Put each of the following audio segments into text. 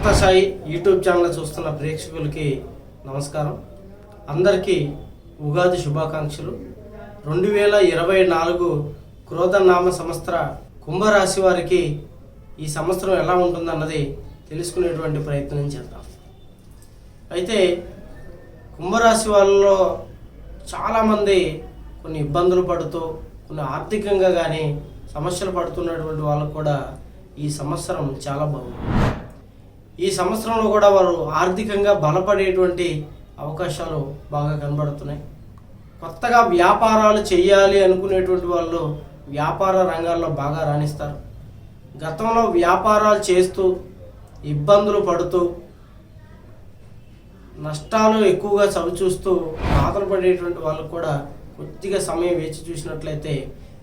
Sathya Sai YouTube channel చూస్తున్న ప్రేక్షకులకి నమస్కారం. అందరికీ ఉగాది శుభాకాంక్షలు. రెండు వేల ఇరవై నాలుగు క్రోధనామ సంవత్సర కుంభరాశి వారికి ఈ సంవత్సరం ఎలా ఉంటుందన్నది తెలుసుకునేటువంటి ప్రయత్నం చేద్దాం. అయితే కుంభరాశి వాళ్ళలో చాలామంది కొన్ని ఇబ్బందులు పడుతూ కొన్ని ఆర్థికంగా కానీ సమస్యలు పడుతున్నటువంటి వాళ్ళకు కూడా ఈ సంవత్సరం చాలా బాగుంది. ఈ సంవత్సరంలో కూడా వారు ఆర్థికంగా బలపడేటువంటి అవకాశాలు బాగా కనబడుతున్నాయి. కొత్తగా వ్యాపారాలు చేయాలి అనుకునేటువంటి వాళ్ళు వ్యాపార రంగాల్లో బాగా రాణిస్తారు. గతంలో వ్యాపారాలు చేస్తూ ఇబ్బందులు పడుతూ నష్టాలు ఎక్కువగా చవిచూస్తూ బాధలు పడేటువంటి వాళ్ళకు కూడా కొద్దిగా సమయం వేచి చూసినట్లయితే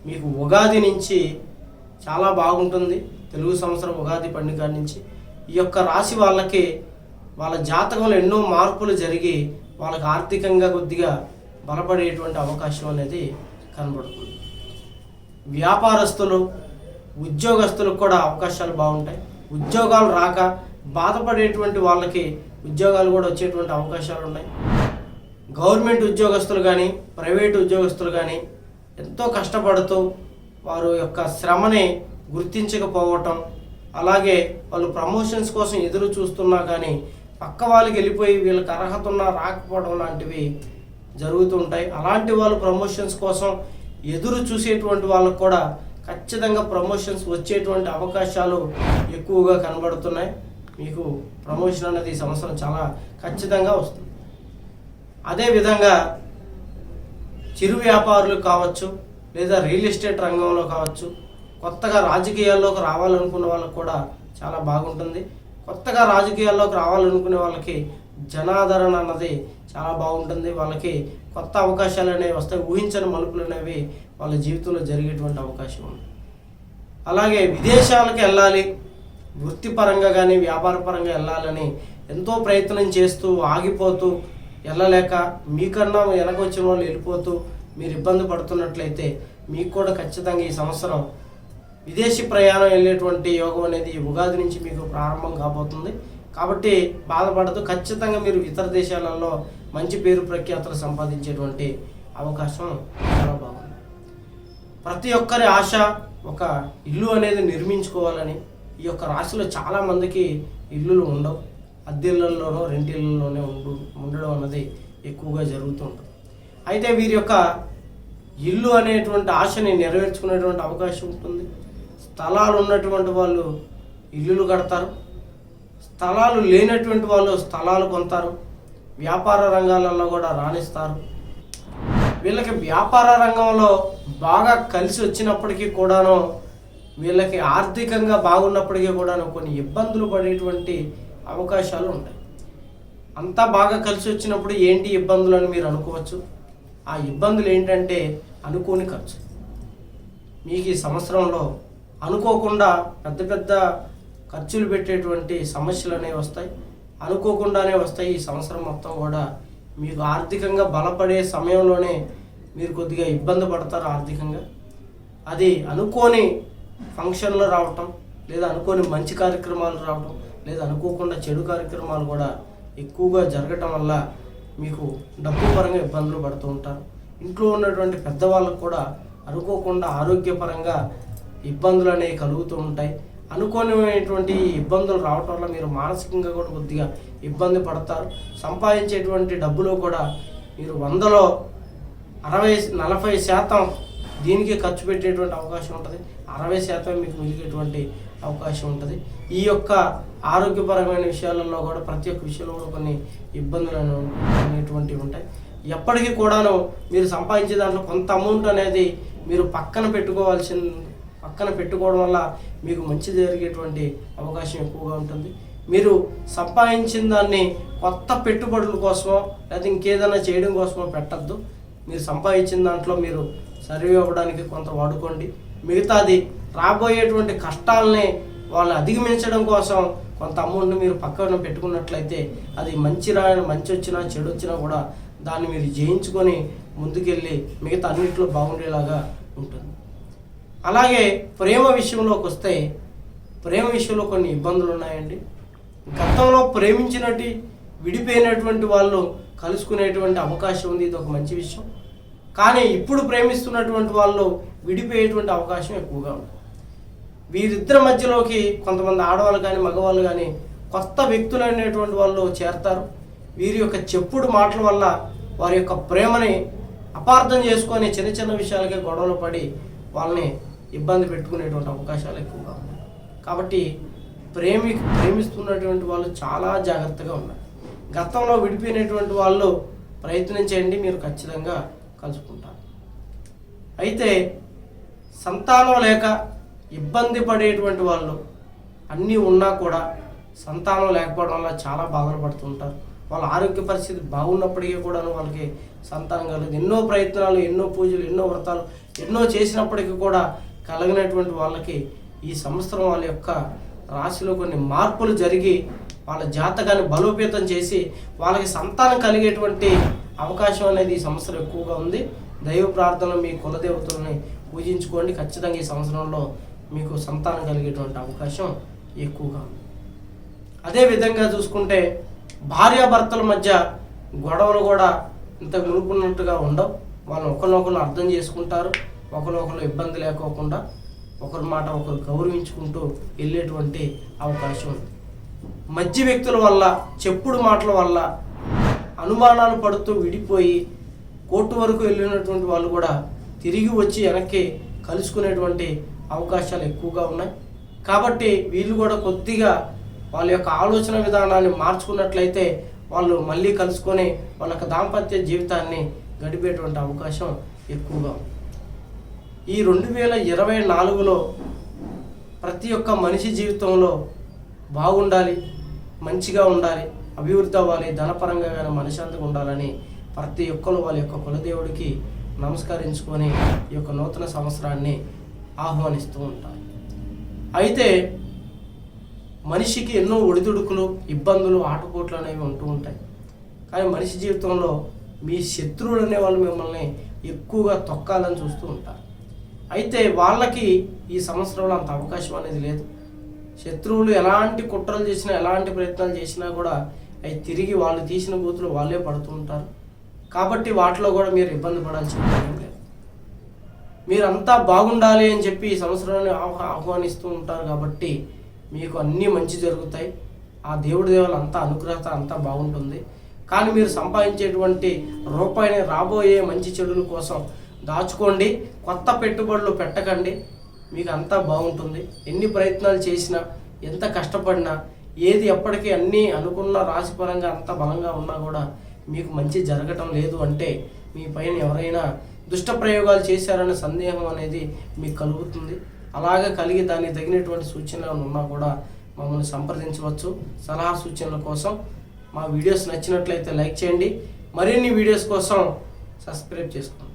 మీకు ఉగాది నుంచి చాలా బాగుంటుంది. తెలుగు సంవత్సరం ఉగాది పండుగ నుంచి ఈ యొక్క రాశి వాళ్ళకి వాళ్ళ జాతకంలో ఎన్నో మార్పులు జరిగి వాళ్ళకి ఆర్థికంగా కొద్దిగా బలపడేటువంటి అవకాశం అనేది కనబడుతుంది. వ్యాపారస్తులు ఉద్యోగస్తులకు కూడా అవకాశాలు బాగుంటాయి. ఉద్యోగాలు రాక బాధపడేటువంటి వాళ్ళకి ఉద్యోగాలు కూడా వచ్చేటువంటి అవకాశాలు ఉన్నాయి. గవర్నమెంట్ ఉద్యోగస్తులు కానీ ప్రైవేట్ ఉద్యోగస్తులు కానీ ఎంతో కష్టపడుతూ వారు యొక్క శ్రమని గుర్తించకపోవటం అలాగే వాళ్ళు ప్రమోషన్స్ కోసం ఎదురు చూస్తున్నా కానీ పక్క వాళ్ళకి వెళ్ళిపోయి వీళ్ళకి అర్హత ఉన్నా రాకపోవడం లాంటివి జరుగుతుంటాయి అలాంటి వాళ్ళు ప్రమోషన్స్ కోసం ఎదురు చూసేటువంటి వాళ్ళకు కూడా ఖచ్చితంగా ప్రమోషన్స్ వచ్చేటువంటి అవకాశాలు ఎక్కువగా కనబడుతున్నాయి. మీకు ప్రమోషన్ అనేది ఈ సంవత్సరం చాలా ఖచ్చితంగా వస్తుంది. అదేవిధంగా చిరు వ్యాపారులు కావచ్చు లేదా రియల్ ఎస్టేట్ రంగంలో కావచ్చు కొత్తగా రాజకీయాల్లోకి రావాలనుకున్న వాళ్ళకి కూడా చాలా బాగుంటుంది. కొత్తగా రాజకీయాల్లోకి రావాలనుకునే వాళ్ళకి జనాదరణ అన్నది చాలా బాగుంటుంది. వాళ్ళకి కొత్త అవకాశాలు అనేవి వస్తాయి. ఊహించని మలుపులు అనేవి వాళ్ళ జీవితంలో జరిగేటువంటి అవకాశం ఉంది. అలాగే విదేశాలకు వెళ్ళాలి. వృత్తిపరంగా కానీ వ్యాపారపరంగా వెళ్ళాలని ఎంతో ప్రయత్నం చేస్తూ ఆగిపోతూ వెళ్ళలేక మీకన్నా వెనక వచ్చిన వాళ్ళు వెళ్ళిపోతూ మీరు ఇబ్బంది పడుతున్నట్లయితే మీకు కూడా ఖచ్చితంగా ఈ సంవత్సరం విదేశీ ప్రయాణం వెళ్ళేటువంటి యోగం అనేది ఉగాది నుంచి మీకు ప్రారంభం కాబోతుంది. కాబట్టి బాధపడదు. ఖచ్చితంగా మీరు ఇతర దేశాలలో మంచి పేరు ప్రఖ్యాతలు సంపాదించేటువంటి అవకాశం చాలా బాగుంది. ప్రతి ఒక్కరి ఆశ ఒక ఇల్లు అనేది నిర్మించుకోవాలని ఈ యొక్క రాశిలో చాలా మందికి ఇల్లులు ఉండవు. అద్దెళ్ళల్లోనో రెంటిళ్ళలోనే ఉండు ఉండడం అన్నది ఎక్కువగా జరుగుతూ ఉంటుంది. అయితే వీరి యొక్క ఇల్లు అనేటువంటి ఆశని నెరవేర్చుకునేటువంటి అవకాశం ఉంటుంది. స్థలాలు ఉన్నటువంటి వాళ్ళు ఇల్లులు కడతారు. స్థలాలు లేనటువంటి వాళ్ళు స్థలాలు కొంటారు వ్యాపార రంగాలలో కూడా రాణిస్తారు. వీళ్ళకి వ్యాపార రంగంలో బాగా కలిసి వచ్చినప్పటికీ కూడాను వీళ్ళకి ఆర్థికంగా బాగున్నప్పటికీ కూడాను కొన్ని ఇబ్బందులు పడేటువంటి అవకాశాలు ఉంటాయి. అంతా బాగా కలిసి వచ్చినప్పుడు ఏంటి ఇబ్బందులు అని మీరు అనుకోవచ్చు. ఆ ఇబ్బందులు ఏంటంటే అనుకోని ఖర్చు. మీకు ఈ సంవత్సరంలో అనుకోకుండా పెద్ద పెద్ద ఖర్చులు పెట్టేటువంటి సమస్యలు అనేవి వస్తాయి. అనుకోకుండానే వస్తాయి. ఈ సంవత్సరం మొత్తం కూడా మీకు ఆర్థికంగా బలపడే సమయంలోనే మీరు కొద్దిగా ఇబ్బంది పడతారు ఆర్థికంగా. అది అనుకోని ఫంక్షన్లు రావటం లేదా అనుకోని మంచి కార్యక్రమాలు రావటం లేదా అనుకోకుండా చెడు కార్యక్రమాలు కూడా ఎక్కువగా జరగటం వల్ల మీకు డబ్బు పరంగా ఇబ్బందులు పడుతూ ఉంటారు. ఇంట్లో ఉన్నటువంటి పెద్దవాళ్ళకు కూడా అనుకోకుండా ఆరోగ్యపరంగా ఇబ్బందులు అనేవి కలుగుతూ ఉంటాయి. అనుకోనిటువంటి ఇబ్బందులు రావటం వల్ల మీరు మానసికంగా కూడా కొద్దిగా ఇబ్బంది పడతారు. సంపాదించేటువంటి డబ్బులో కూడా మీరు వందలో అరవై నలభై శాతం దీనికి ఖర్చు పెట్టేటువంటి అవకాశం ఉంటుంది. అరవై శాతం మీకు మిగిలేటువంటి అవకాశం ఉంటుంది. ఈ యొక్క ఆరోగ్యపరమైన విషయాలలో కూడా ప్రతి ఒక్క విషయంలో కూడా కొన్ని ఇబ్బందులు అనేటువంటివి ఉంటాయి. ఎప్పటికీ కూడాను మీరు సంపాదించే దాంట్లో కొంత అమౌంట్ అనేది మీరు పక్కన పెట్టుకోవాల్సిన పక్కన పెట్టుకోవడం వల్ల మీకు మంచి జరిగేటువంటి అవకాశం ఎక్కువగా ఉంటుంది. మీరు సంపాదించిన దాన్ని కొత్త పెట్టుబడుల కోసమో లేదా ఇంకేదైనా చేయడం కోసమో పెట్టద్దు. మీరు సంపాదించిన దాంట్లో మీరు సర్వే అవ్వడానికి కొంత వాడుకోండి. మిగతాది రాబోయేటువంటి కష్టాలని వాళ్ళు అధిగమించడం కోసం కొంత అమౌంట్ని మీరు పక్కన పెట్టుకున్నట్లయితే అది మంచి రా మంచి వచ్చినా చెడు వచ్చినా కూడా దాన్ని మీరు జయించుకొని ముందుకెళ్ళి మిగతా అన్నింటిలో బాగుండేలాగా ఉంటుంది. అలాగే ప్రేమ విషయంలోకి వస్తే ప్రేమ విషయంలో కొన్ని ఇబ్బందులు ఉన్నాయండి. గతంలో ప్రేమించినట్టు విడిపోయినటువంటి వాళ్ళు కలుసుకునేటువంటి అవకాశం ఉంది ఇది ఒక మంచి విషయం. కానీ ఇప్పుడు ప్రేమిస్తున్నటువంటి వాళ్ళు విడిపోయేటువంటి అవకాశం ఎక్కువగా ఉంది. వీరిద్దరి మధ్యలోకి కొంతమంది ఆడవాళ్ళు కానీ మగవాళ్ళు కానీ కొత్త వ్యక్తులు అనేటువంటి వాళ్ళు చేరతారు. వీరి యొక్క చెప్పుడు మాటల వల్ల వారి యొక్క ప్రేమని అపార్థం చేసుకొని చిన్న చిన్న విషయాలకే గొడవలు పడి వాళ్ళని ఇబ్బంది పెట్టుకునేటువంటి అవకాశాలు ఎక్కువగా ఉన్నాయి. కాబట్టి ప్రేమి ప్రేమిస్తున్నటువంటి వాళ్ళు చాలా జాగ్రత్తగా ఉన్నారు గతంలో విడిపోయినటువంటి వాళ్ళు ప్రయత్నం చేయండి మీరు ఖచ్చితంగా కలుసుకుంటారు. అయితే సంతానం లేక ఇబ్బంది పడేటువంటి వాళ్ళు అన్నీ ఉన్నా కూడా సంతానం లేకపోవడం వల్ల చాలా బాధలు పడుతుంటారు వాళ్ళ ఆరోగ్య పరిస్థితి బాగున్నప్పటికీ కూడా వాళ్ళకి సంతానం కలదు ఎన్నో ప్రయత్నాలు ఎన్నో పూజలు ఎన్నో వ్రతాలు ఎన్నో చేసినప్పటికీ కూడా కలగినటువంటి వాళ్ళకి ఈ సంవత్సరం వాళ్ళ యొక్క రాశిలో కొన్ని మార్పులు జరిగి వాళ్ళ జాతకాన్ని బలోపేతం చేసి వాళ్ళకి సంతానం కలిగేటువంటి అవకాశం అనేది ఈ సంవత్సరం ఎక్కువగా ఉంది. దైవ ప్రార్థనలు మీ కులదేవతలని పూజించుకోండి. ఖచ్చితంగా ఈ సంవత్సరంలో మీకు సంతానం కలిగేటువంటి అవకాశం ఎక్కువగా ఉంది. అదే విధంగా చూసుకుంటే భార్యాభర్తల మధ్య గొడవలు కూడా ఇంత మునుకున్నట్టుగా ఉండవు. వాళ్ళు ఒకరినొకరు అర్థం చేసుకుంటారు. ఒకరినొకరు ఇబ్బంది లేకోకుండా ఒకరి మాట ఒకరు గౌరవించుకుంటూ వెళ్ళేటువంటి అవకాశం ఉంది. మధ్య వ్యక్తుల వల్ల చెప్పుడు మాటల వల్ల అనుమానాలు పడుతూ విడిపోయి కోర్టు వరకు వెళ్ళినటువంటి వాళ్ళు కూడా తిరిగి వచ్చి వెనక్కి కలుసుకునేటువంటి అవకాశాలు ఎక్కువగా ఉన్నాయి. కాబట్టి వీళ్ళు కూడా కొద్దిగా వాళ్ళ యొక్క ఆలోచన విధానాన్ని మార్చుకున్నట్లయితే వాళ్ళు మళ్ళీ కలుసుకొని వాళ్ళ యొక్క దాంపత్య జీవితాన్ని గడిపేటువంటి అవకాశం ఎక్కువగా ఉంది. ఈ రెండు వేల ఇరవై నాలుగులో ప్రతి ఒక్క మనిషి జీవితంలో బాగుండాలి మంచిగా ఉండాలి అభివృద్ధి అవ్వాలి ధనపరంగా కానీ మనశాంతిగా ఉండాలని ప్రతి ఒక్కరు వాళ్ళ యొక్క కులదేవుడికి నమస్కరించుకొని ఈ యొక్క నూతన సంవత్సరాన్ని ఆహ్వానిస్తూ ఉంటారు. అయితే మనిషికి ఎన్నో ఒడిదుడుకులు ఇబ్బందులు ఆటపోట్లు అనేవి ఉంటూ ఉంటాయి. కానీ మనిషి జీవితంలో మీ శత్రువులు అనే వాళ్ళు మిమ్మల్ని ఎక్కువగా తొక్కాలని చూస్తూ ఉంటారు. అయితే వాళ్ళకి ఈ సంవత్సరంలో అంత అవకాశం అనేది లేదు. శత్రువులు ఎలాంటి కుట్రలు చేసినా ఎలాంటి ప్రయత్నాలు చేసినా కూడా అవి తిరిగి వాళ్ళు తీసిన బూతులు వాళ్ళే పడుతూ ఉంటారు. కాబట్టి వాటిలో కూడా మీరు ఇబ్బంది పడాల్సిన పని లేదు. మీరంతా బాగుండాలి అని చెప్పి ఈ సంవత్సరాన్ని ఆహ్వా- ఆహ్వానిస్తూ ఉంటారు కాబట్టి మీకు అన్నీ మంచి జరుగుతాయి. ఆ దేవుడి దేవుల అంతా అనుగ్రహత అంతా బాగుంటుంది. కానీ మీరు సంపాదించేటువంటి రూపాయిని రాబోయే మంచి చెడుల కోసం దాచుకోండి కొత్త పెట్టుబడులు పెట్టకండి. మీకు అంతా బాగుంటుంది. ఎన్ని ప్రయత్నాలు చేసినా ఎంత కష్టపడినా ఏది ఎప్పటికీ అన్నీ అనుకున్న రాశిపరంగా అంత బలంగా ఉన్నా కూడా మీకు మంచి జరగటం లేదు అంటే మీ పైన ఎవరైనా దుష్ట ప్రయోగాలు చేశారనే సందేహం అనేది మీకు కలుగుతుంది. అలాగే కలిగి దానికి తగినటువంటి సూచనలు ఉన్నా కూడా మమ్మల్ని సంప్రదించవచ్చు. సలహా సూచనల కోసం మా వీడియోస్ నచ్చినట్లయితే లైక్ చేయండి. మరిన్ని వీడియోస్ కోసం సబ్స్క్రైబ్ చేసుకోండి.